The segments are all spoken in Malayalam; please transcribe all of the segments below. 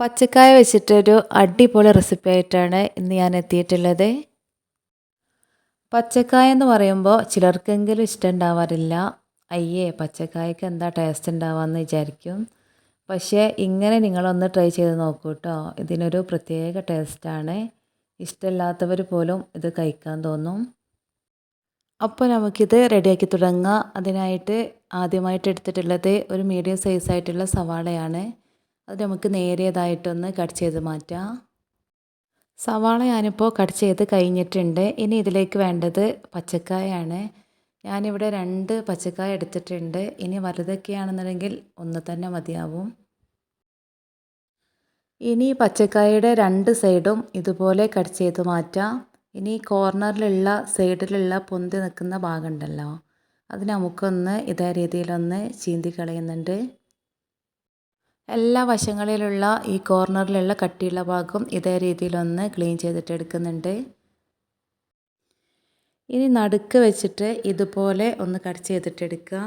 പച്ചക്കായ വെച്ചിട്ടൊരു അടിപൊളി റെസിപ്പി ആയിട്ടാണ് ഇന്ന് ഞാൻ എത്തിയിട്ടുള്ളത്. പച്ചക്കായ എന്ന് പറയുമ്പോൾ ചിലർക്കെങ്കിലും ഇഷ്ടം ഉണ്ടാവാറില്ല. അയ്യേ പച്ചക്കായക്ക് എന്താ ടേസ്റ്റ് ഉണ്ടാവാമെന്ന് വിചാരിക്കും. പക്ഷേ ഇങ്ങനെ നിങ്ങളൊന്ന് ട്രൈ ചെയ്ത് നോക്കൂ കേട്ടോ ഇതിനൊരു പ്രത്യേക ടേസ്റ്റാണ് ഇഷ്ടമില്ലാത്തവർ പോലും ഇത് കഴിക്കാൻ തോന്നും. അപ്പോൾ നമുക്കിത് റെഡിയാക്കി തുടങ്ങാം. അതിനായിട്ട് ആദ്യമായിട്ട് എടുത്തിട്ടുള്ളത് ഒരു മീഡിയം സൈസായിട്ടുള്ള സവാളയാണ്. അത് നമുക്ക് നേരിയതായിട്ടൊന്ന് കട്ട് ചെയ്ത് മാറ്റാം. സവാള ഞാനിപ്പോൾ കട്ട് ചെയ്ത് കഴിഞ്ഞിട്ടുണ്ട്. ഇനി ഇതിലേക്ക് വേണ്ടത് പച്ചക്കായാണ്. ഞാനിവിടെ രണ്ട് പച്ചക്കായ എടുത്തിട്ടുണ്ട്. ഇനി വലുതൊക്കെയാണെന്നുണ്ടെങ്കിൽ ഒന്ന് തന്നെ മതിയാവും. ഇനി പച്ചക്കായയുടെ രണ്ട് സൈഡും ഇതുപോലെ കട്ട് ചെയ്ത് മാറ്റാം. ഇനി കോർണറിലുള്ള സൈഡിലുള്ള പൊന്തി നിൽക്കുന്ന ഭാഗമുണ്ടല്ലോ. അത് നമുക്കൊന്ന് ഇതേ രീതിയിലൊന്ന് ചീന്തി കളയുന്നുണ്ട്. എല്ലാ വശങ്ങളിലുള്ള ഈ കോർണറിലുള്ള കട്ടിയുള്ള ഭാഗം ഇതേ രീതിയിലൊന്ന് ക്ലീൻ ചെയ്തിട്ട് എടുക്കുന്നുണ്ട് ഇനി നടുക്ക് വെച്ചിട്ട് ഇതുപോലെ ഒന്ന് കട്ട് ചെയ്തിട്ടെടുക്കുക.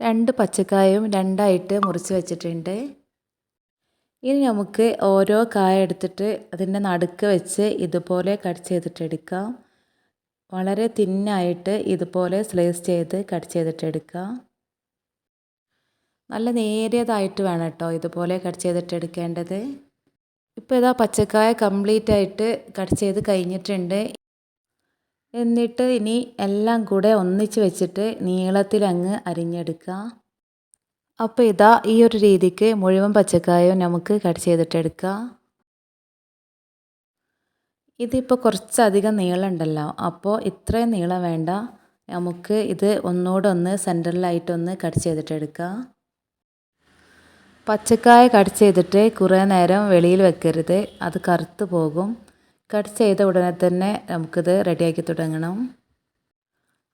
രണ്ട് പച്ചക്കായും രണ്ടായിട്ട് മുറിച്ച് വെച്ചിട്ടുണ്ട്. ഇനി നമുക്ക് ഓരോ കായ എടുത്തിട്ട് അതിന്റെ നടുക്ക് വെച്ച് ഇതുപോലെ കട്ട് ചെയ്തിട്ടെടുക്കാം. വളരെ തിന്നായിട്ട് ഇതുപോലെ സ്ലൈസ് ചെയ്ത് കട്ട് ചെയ്തിട്ട് എടുക്കാം നല്ല നേരിയതായിട്ട് വേണം കേട്ടോ ഇതുപോലെ കട്ട് ചെയ്തിട്ട് എടുക്കേണ്ടത്. ഇപ്പോൾ ഇതാ പച്ചക്കായ കംപ്ലീറ്റ് ആയിട്ട് കട്ട് ചെയ്ത് കഴിഞ്ഞിട്ടുണ്ട്. എന്നിട്ട് ഇനി എല്ലാം കൂടെ ഒന്നിച്ച് വെച്ചിട്ട് നീളത്തിൽ അങ്ങ് അരിഞ്ഞെടുക്കുക. അപ്പോൾ ഇതാ ഈ ഒരു രീതിക്ക് മുഴുവൻ പച്ചക്കായും നമുക്ക് കട്ട് ചെയ്തിട്ടെടുക്കാം ഇതിപ്പോൾ കുറച്ചധികം നീളമുണ്ടല്ലോ അപ്പോൾ ഇത്രയും നീളം വേണ്ട. നമുക്ക് ഇത് ഒന്നുകൂടെ ഒന്ന് സെന്ററിലായിട്ടൊന്ന് കട്ട് ചെയ്തിട്ടെടുക്കാം പച്ചക്കായ കട്ട് ചെയ്തിട്ട് കുറേ നേരം വെളിയിൽ വെക്കരുത്. അത് കറുത്ത് പോകും. കട്ട് ചെയ്ത ഉടനെ തന്നെ നമുക്കിത് റെഡിയാക്കി തുടങ്ങണം.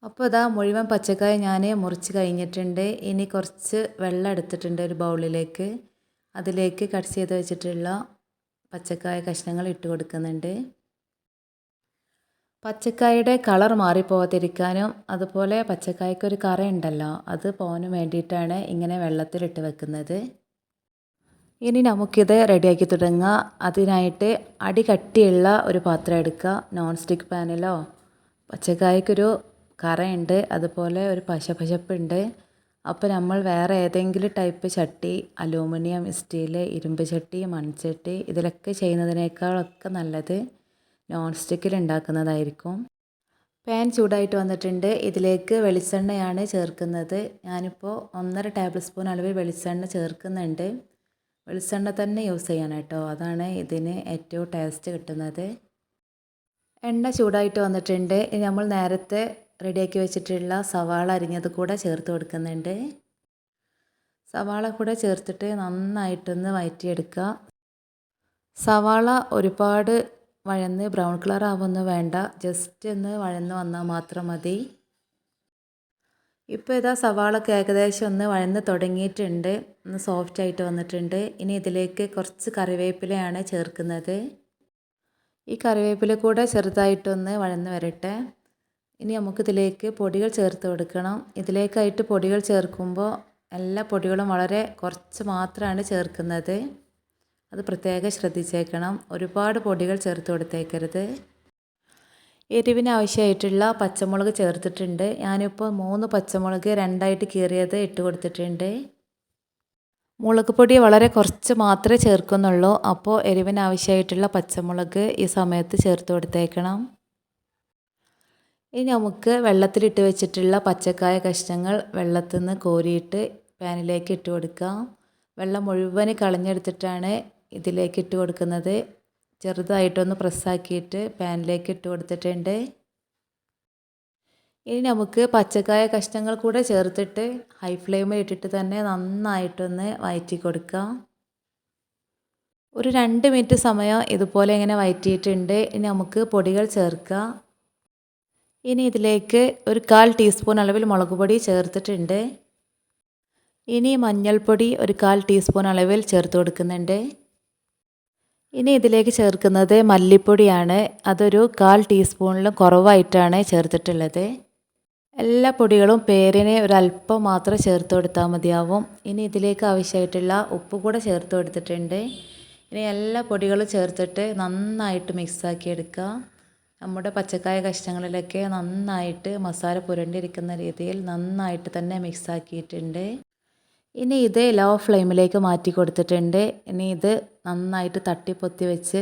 അപ്പോൾ ഇതാ മുഴുവൻ പച്ചക്കായ ഞാൻ മുറിച്ച് കഴിഞ്ഞിട്ടുണ്ട്. ഇനി കുറച്ച് വെള്ളം എടുത്തിട്ടുണ്ട് ഒരു ബൗളിലേക്ക്. അതിലേക്ക് കട്ട് ചെയ്ത് വെച്ചിട്ടുള്ള പച്ചക്കായ കഷ്ണങ്ങൾ ഇട്ട് കൊടുക്കുന്നുണ്ട്. പച്ചക്കായയുടെ കളർ മാറിപ്പോകാതിരിക്കാനും അതുപോലെ പച്ചക്കായ്ക്കൊരു കറ ഉണ്ടല്ലോ അത് പോകാനും വേണ്ടിയിട്ടാണ് ഇങ്ങനെ വെള്ളത്തിലിട്ട് വെക്കുന്നത്. ഇനി നമുക്കിത് റെഡിയാക്കി തുടങ്ങാം. അതിനായിട്ട് അടി കട്ടിയുള്ള ഒരു പാത്രം എടുക്കുക. നോൺ സ്റ്റിക്ക് പാനിലോ പച്ചക്കായ്ക്കൊരു കറയുണ്ട്. അതുപോലെ ഒരു പശപശപ്പുണ്ട്. അപ്പോൾ നമ്മൾ വേറെ ഏതെങ്കിലും ടൈപ്പ് ചട്ടി അലൂമിനിയം സ്റ്റീൽ ഇരുമ്പ് ചട്ടി മൺചട്ടി ഇതിലൊക്കെ ചെയ്യുന്നതിനേക്കാളൊക്കെ നല്ലത് നോൺ സ്റ്റിക്കിൽ ഉണ്ടാക്കുന്നതായിരിക്കും. പാൻ ചൂടായിട്ട് വന്നിട്ടുണ്ട്. ഇതിലേക്ക് വെളിച്ചെണ്ണയാണ് ചേർക്കുന്നത്. ഞാനിപ്പോൾ ഒന്നര ടേബിൾ സ്പൂൺ അളവിൽ വെളിച്ചെണ്ണ ചേർക്കുന്നുണ്ട്. വെളിച്ചെണ്ണ തന്നെ യൂസ് ചെയ്യണം കേട്ടോ. അതാണ് ഇതിന് ഏറ്റവും ടേസ്റ്റ് കിട്ടുന്നത്. എണ്ണ ചൂടായിട്ട് വന്നിട്ടുണ്ട്. നമ്മൾ നേരത്തെ റെഡിയാക്കി വെച്ചിട്ടുള്ള സവാള അരിഞ്ഞത് കൂടെ ചേർത്ത് കൊടുക്കുന്നുണ്ട്. സവാള കൂടെ ചേർത്തിട്ട് നന്നായിട്ടൊന്ന് വയറ്റിയെടുക്കുക. സവാള ഒരുപാട് വഴന്ന് ബ്രൗൺ കളർ ആവുമെന്ന് വേണ്ട. ജസ്റ്റ് ഒന്ന് വഴന്ന് വന്നാൽ മാത്രം മതി. ഇപ്പോൾ ഇതാ സവാളൊക്കെ ഏകദേശം ഒന്ന് വഴന്ന് തുടങ്ങിയിട്ടുണ്ട്. ഒന്ന് സോഫ്റ്റ് ആയിട്ട് വന്നിട്ടുണ്ട്. ഇനി ഇതിലേക്ക് കുറച്ച് കറിവേപ്പിലയാണ് ചേർക്കുന്നത്. ഈ കറിവേപ്പില കൂടെ ചെറുതായിട്ടൊന്ന് വഴന്ന് വരട്ടെ. ഇനി നമുക്കിതിലേക്ക് പൊടികൾ ചേർത്ത് കൊടുക്കണം. ഇതിലേക്കായിട്ട് പൊടികൾ ചേർക്കുമ്പോൾ എല്ലാ പൊടികളും വളരെ കുറച്ച് മാത്രമാണ് ചേർക്കുന്നത്. അത് പ്രത്യേകം ശ്രദ്ധിച്ചേക്കണം. ഒരുപാട് പൊടികൾ ചേർത്ത് കൊടുത്തേക്കരുത്. എരിവിന് ആവശ്യമായിട്ടുള്ള പച്ചമുളക് ചേർത്തിട്ടുണ്ട്. ഞാനിപ്പോൾ മൂന്ന് പച്ചമുളക് രണ്ടായിട്ട് കീറിയത് ഇട്ട് കൊടുത്തിട്ടുണ്ട്. മുളക് പൊടി വളരെ കുറച്ച് മാത്രമേ ചേർക്കുന്നുള്ളൂ. അപ്പോൾ എരിവിനാവശ്യമായിട്ടുള്ള പച്ചമുളക് ഈ സമയത്ത് ചേർത്ത് കൊടുത്തേക്കണം. ഇനി നമുക്ക് വെള്ളത്തിലിട്ട് വെച്ചിട്ടുള്ള പച്ചക്കായ കഷ്ണങ്ങൾ വെള്ളത്തിൽ നിന്ന് കോരിയിട്ട് പാനിലേക്ക് ഇട്ട് കൊടുക്കാം. വെള്ളം മുഴുവൻ കളഞ്ഞെടുത്തിട്ടാണ് ഇതിലേക്ക് ഇട്ട് കൊടുക്കുന്നത്. ചെറുതായിട്ടൊന്ന് പ്രസ്സാക്കിയിട്ട് പാനിലേക്ക് ഇട്ട് കൊടുത്തിട്ടുണ്ട്. ഇനി നമുക്ക് പച്ചക്കായ കഷ്ണങ്ങൾ കൂടെ ചേർത്തിട്ട് ഹൈ ഫ്ലെയിമിൽ ഇട്ടിട്ട് തന്നെ നന്നായിട്ടൊന്ന് വയറ്റി കൊടുക്കാം. ഒരു രണ്ട് മിനിറ്റ് സമയം ഇതുപോലെ ഇങ്ങനെ വയറ്റിയിട്ടുണ്ട്. ഇനി നമുക്ക് പൊടികൾ ചേർക്കാം. ഇനി ഇതിലേക്ക് ഒരു കാൽ ടീസ്പൂൺ അളവിൽ മുളക് പൊടി ചേർത്തിട്ടുണ്ട്. ഇനി മഞ്ഞൾപ്പൊടി ഒരു കാൽ ടീസ്പൂൺ അളവിൽ ചേർത്ത് കൊടുക്കുന്നുണ്ട്. ഇനി ഇതിലേക്ക് ചേർക്കുന്നത് മല്ലിപ്പൊടിയാണ്. അതൊരു കാൽ ടീസ്പൂണിലും കുറവായിട്ടാണ് ചേർത്തിട്ടുള്ളത്. എല്ലാ പൊടികളും പേരിനെ ഒരല്പം മാത്രം ചേർത്ത് കൊടുത്താൽ മതിയാവും. ഇനി ഇതിലേക്ക് ആവശ്യമായിട്ടുള്ള ഉപ്പ് കൂടെ ചേർത്ത് കൊടുത്തിട്ടുണ്ട്. ഇനി എല്ലാ പൊടികളും ചേർത്തിട്ട് നന്നായിട്ട് മിക്സാക്കി എടുക്കുക. നമ്മുടെ പച്ചക്കായ കഷ്ണങ്ങളിലൊക്കെ നന്നായിട്ട് മസാല പുരണ്ടിരിക്കുന്ന രീതിയിൽ നന്നായിട്ട് തന്നെ മിക്സാക്കിയിട്ടുണ്ട് ഇനി ഇത് ലോ ഫ്ലെയിമിലേക്ക് മാറ്റി കൊടുത്തിട്ടുണ്ട്. ഇനി ഇത് നന്നായിട്ട് തട്ടിപ്പൊത്തി വെച്ച്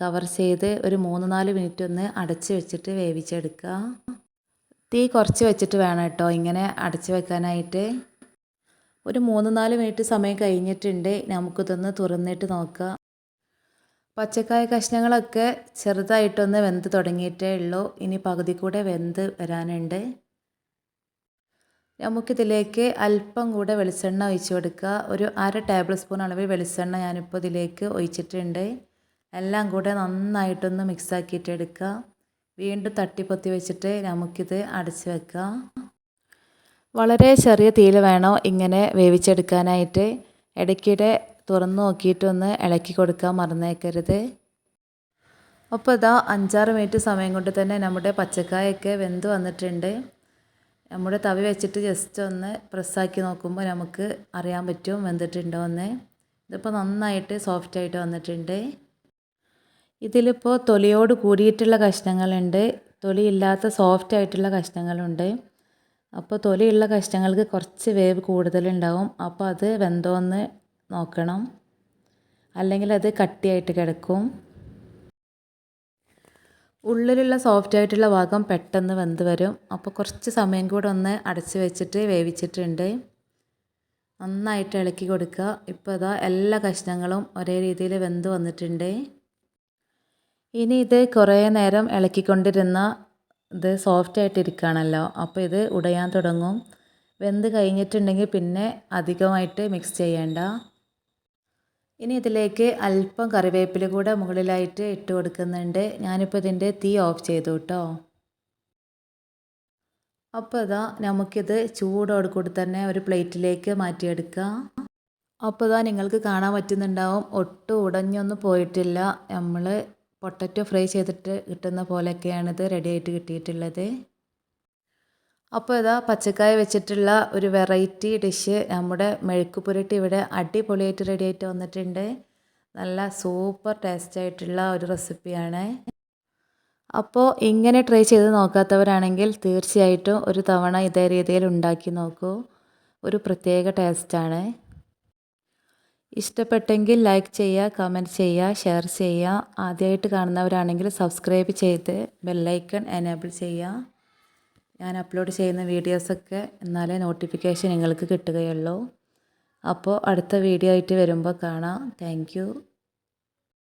കവർ ചെയ്ത് ഒരു മൂന്ന് നാല് മിനിറ്റ് ഒന്ന് അടച്ച് വെച്ചിട്ട് വേവിച്ചെടുക്കുക. തീ കുറച്ച് വെച്ചിട്ട് വേണം കേട്ടോ ഇങ്ങനെ അടച്ച് വെക്കാനായിട്ട്. ഒരു മൂന്ന് നാല് മിനിറ്റ് സമയം കഴിഞ്ഞിട്ടുണ്ട് നമുക്കിതൊന്ന് തുറന്നിട്ട് നോക്കാം. പച്ചക്കായ കഷ്ണങ്ങളൊക്കെ ചെറുതായിട്ടൊന്ന് വെന്ത് തുടങ്ങിയിട്ടേ ഉള്ളൂ. ഇനി പകുതി കൂടെ വെന്ത് വരാനുണ്ട്. നമുക്കിതിലേക്ക് അല്പം കൂടെ വെളിച്ചെണ്ണ ഒഴിച്ച് കൊടുക്കുക. ഒരു അര ടേബിൾ സ്പൂൺ അളവിൽ വെളിച്ചെണ്ണ ഞാനിപ്പോൾ ഇതിലേക്ക് ഒഴിച്ചിട്ടുണ്ട്. എല്ലാം കൂടെ നന്നായിട്ടൊന്ന് മിക്സാക്കിയിട്ട് എടുക്കുക. വീണ്ടും തട്ടിപ്പൊത്തി വെച്ചിട്ട് നമുക്കിത് അടച്ച് വെക്കുക. വളരെ ചെറിയ തീയിൽ വേണം ഇങ്ങനെ വേവിച്ചെടുക്കാനായിട്ട്. ഇടയ്ക്കിടെ തുറന്ന് നോക്കിയിട്ടൊന്ന് ഇളക്കി കൊടുക്കാൻ മറന്നേക്കരുത്. അപ്പോൾ ഇതാ അഞ്ചാറ് മിനിറ്റ് സമയം കൊണ്ട് തന്നെ നമ്മുടെ പച്ചക്കായൊക്കെ വെന്ത് വന്നിട്ടുണ്ട്. നമ്മുടെ തവി വെച്ചിട്ട് ജസ്റ്റ് ഒന്ന് പ്രസ്സാക്കി നോക്കുമ്പോൾ നമുക്ക് അറിയാൻ പറ്റും വെന്തിട്ടുണ്ടോ എന്ന് ഇതിപ്പോൾ നന്നായിട്ട് സോഫ്റ്റ് ആയിട്ട് വന്നിട്ടുണ്ട്. ഇതിലിപ്പോൾ തൊലിയോട് കൂടിയിട്ടുള്ള കഷ്ണങ്ങളുണ്ട്. തൊലിയില്ലാത്ത സോഫ്റ്റ് ആയിട്ടുള്ള കഷ്ണങ്ങളുണ്ട്. അപ്പോൾ തൊലിയുള്ള കഷ്ണങ്ങൾക്ക് കുറച്ച് വേവ് കൂടുതലുണ്ടാവും. അപ്പോൾ അത് വെന്തോന്ന് നോക്കണം. അല്ലെങ്കിൽ അത് കട്ടിയായിട്ട് കിടക്കും. ഉള്ളിലുള്ള സോഫ്റ്റ് ആയിട്ടുള്ള ഭാഗം പെട്ടെന്ന് വെന്ത് വരും. അപ്പോൾ കുറച്ച് സമയം കൂടെ ഒന്ന് അടച്ച് വെച്ചിട്ട് വേവിച്ചിട്ടുണ്ട്. നന്നായിട്ട് ഇളക്കി കൊടുക്കുക. ഇപ്പോൾ ഇതാ എല്ലാ കഷ്ണങ്ങളും ഒരേ രീതിയിൽ വെന്ത് വന്നിട്ടുണ്ട്. ഇനി ഇത് കുറേ നേരം ഇളക്കിക്കൊണ്ടിരുന്ന ഇത് സോഫ്റ്റ് ആയിട്ടിരിക്കുകയാണല്ലോ അപ്പോൾ ഇത് ഉടയാൻ തുടങ്ങും. വെന്ത് കഴിഞ്ഞിട്ടുണ്ടെങ്കിൽ പിന്നെ അധികമായിട്ട് മിക്സ് ചെയ്യേണ്ട. ഇനി ഇതിലേക്ക് അല്പം കറിവേപ്പില കൂടെ മുകളിലായിട്ട് ഇട്ട് കൊടുക്കുന്നുണ്ട്. ഞാനിപ്പോൾ ഇതിന്റെ തീ ഓഫ് ചെയ്തു കേട്ടോ അപ്പോൾ ഇതാ നമുക്കിത് ചൂടോട് കൂടി തന്നെ ഒരു പ്ലേറ്റിലേക്ക് മാറ്റിയെടുക്കാം. അപ്പോൾ ഇതാ നിങ്ങൾക്ക് കാണാൻ പറ്റുന്നുണ്ടാവും. ഒട്ടും ഉടഞ്ഞൊന്നും പോയിട്ടില്ല. നമ്മൾ പൊട്ടറ്റോ ഫ്രൈ ചെയ്തിട്ട് കിട്ടുന്ന പോലെയൊക്കെയാണിത് റെഡി ആയിട്ട് കിട്ടിയിട്ടുള്ളത്. അപ്പോൾ ഇതാ പച്ചക്കായ വെച്ചിട്ടുള്ള ഒരു വെറൈറ്റി ഡിഷ് നമ്മുടെ മെഴുക്ക് പുരട്ടി ഇവിടെ അടിപൊളിയായിട്ട് റെഡി ആയിട്ട് വന്നിട്ടുണ്ട്. നല്ല സൂപ്പർ ടേസ്റ്റ് ആയിട്ടുള്ള ഒരു റെസിപ്പിയാണ് അപ്പോൾ ഇങ്ങനെ ട്രൈ ചെയ്ത് നോക്കാത്തവരാണെങ്കിൽ തീർച്ചയായിട്ടും ഒരു തവണ ഇതേ രീതിയിൽ ഉണ്ടാക്കി നോക്കൂ. ഒരു പ്രത്യേക ടേസ്റ്റാണ് ഇഷ്ടപ്പെട്ടെങ്കിൽ ലൈക്ക് ചെയ്യുക കമന്റ് ചെയ്യുക ഷെയർ ചെയ്യുക. ആദ്യമായിട്ട് കാണുന്നവരാണെങ്കിൽ സബ്സ്ക്രൈബ് ചെയ്ത് ബെല്ലൈക്കൺ എനേബിൾ ചെയ്യുക. ഞാൻ അപ്ലോഡ് ചെയ്യുന്ന വീഡിയോസൊക്കെ എന്നാലേ നോട്ടിഫിക്കേഷൻ നിങ്ങൾക്ക് കിട്ടുകയുള്ളൂ. അപ്പോൾ അടുത്ത വീഡിയോ ആയിട്ട് വരുമ്പോൾ കാണാം. താങ്ക്